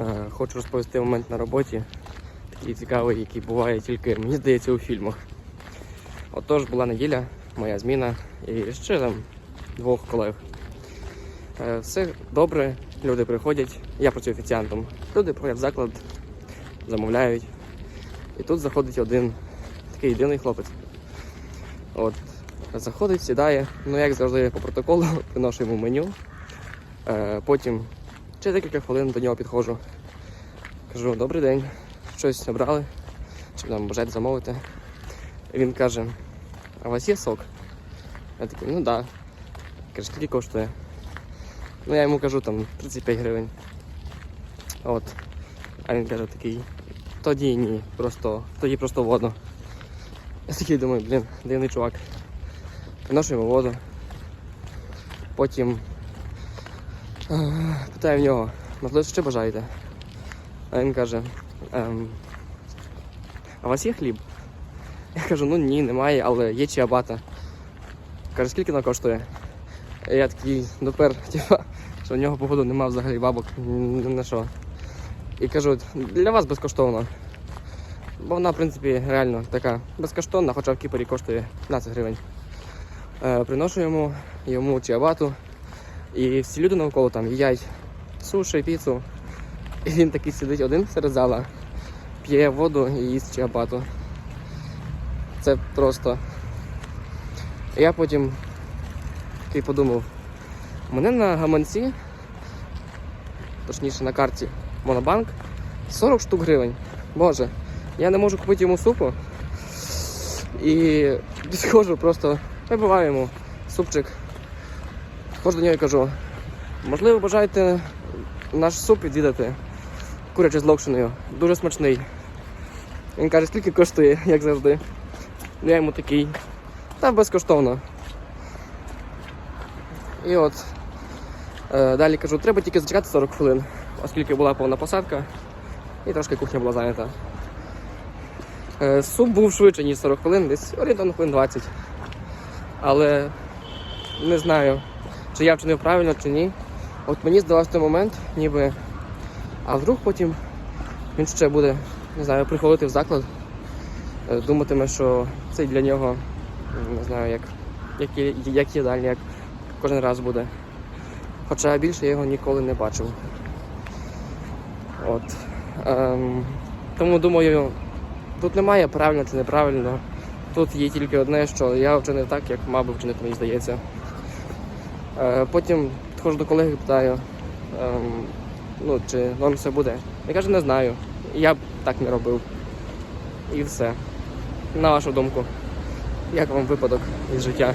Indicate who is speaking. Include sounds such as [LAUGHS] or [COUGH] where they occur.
Speaker 1: Е, Хочу розповісти момент на роботі, такий цікавий, який буває тільки, мені здається, у фільмах. Отож, була неділя, моя зміна і ще там двох колег. Е, Все добре, люди приходять, я працюю офіціантом. Люди приходять в заклад, замовляють. І тут заходить один такий єдиний хлопець. От, заходить, сідає, ну як завжди по протоколу, [LAUGHS] приношу йому меню. Е, потім через декілька хвилин до нього підходжу. Кажу, добрий день, щось обрали, чи там бажаєте замовити. І він каже, а у вас є сок? Я такий, ну так. Да. Каже, скільки коштує? Ну я йому кажу там 35 гривень. От. А він каже такий, тоді ні, просто, тоді просто воду. Я такий думаю, блін, дивний чувак. Приношу йому воду. Потім питаю в нього, можливо, що бажаєте? А він каже, ем, а у вас є хліб? Я кажу, ну ні, немає, але є чиабата. Каже, скільки вона коштує? Я такий допер, [LAUGHS] типа, що в нього, походу, нема взагалі бабок на що. І кажу, для вас безкоштовно. Бо вона, в принципі, реально така безкоштовна, хоча в Кіпері коштує 15 гривень. Е, приношу йому, йому чиабату. І всі люди навколо там їдять суші, піцу. І він такий сидить один серед зала, п'є воду і їсть чиабату. Це просто. Я потім такий подумав, мене на гаманці, точніше на карті Монобанк, 40 штук гривень. Боже, я не можу купити йому супу. І [LAUGHS] підходжу, просто вибиваю йому супчик. Підходжу до нього і кажу, можливо, бажаєте наш суп відвідати курячий з локшиною. Дуже смачний. Він каже, скільки коштує, [LAUGHS] як завжди. Я йому такий. Та безкоштовно. І от е, далі кажу, треба тільки зачекати 40 хвилин, оскільки була повна посадка і трошки кухня була зайнята. Е, суп був швидше, ніж 40 хвилин, десь орієнтовно хвилин 20. Але не знаю, чи я вчинив правильно, чи ні. От мені здавався той момент, ніби. А вдруг потім він ще буде, не знаю, приходити в заклад, е, думатиме, що це для нього, не знаю, як, як, як їдальня, як кожен раз буде. Хоча більше я його ніколи не бачив. От. Ем, тому думаю, тут немає правильно чи неправильно. Тут є тільки одне, що я вчинив так, як мав би вчинити, мені здається. Е, потім підходжу до колеги питаю, ем, ну, чи норм все буде. Я кажу, не знаю. Я б так не робив. І все. На вашу думку, як вам випадок із життя?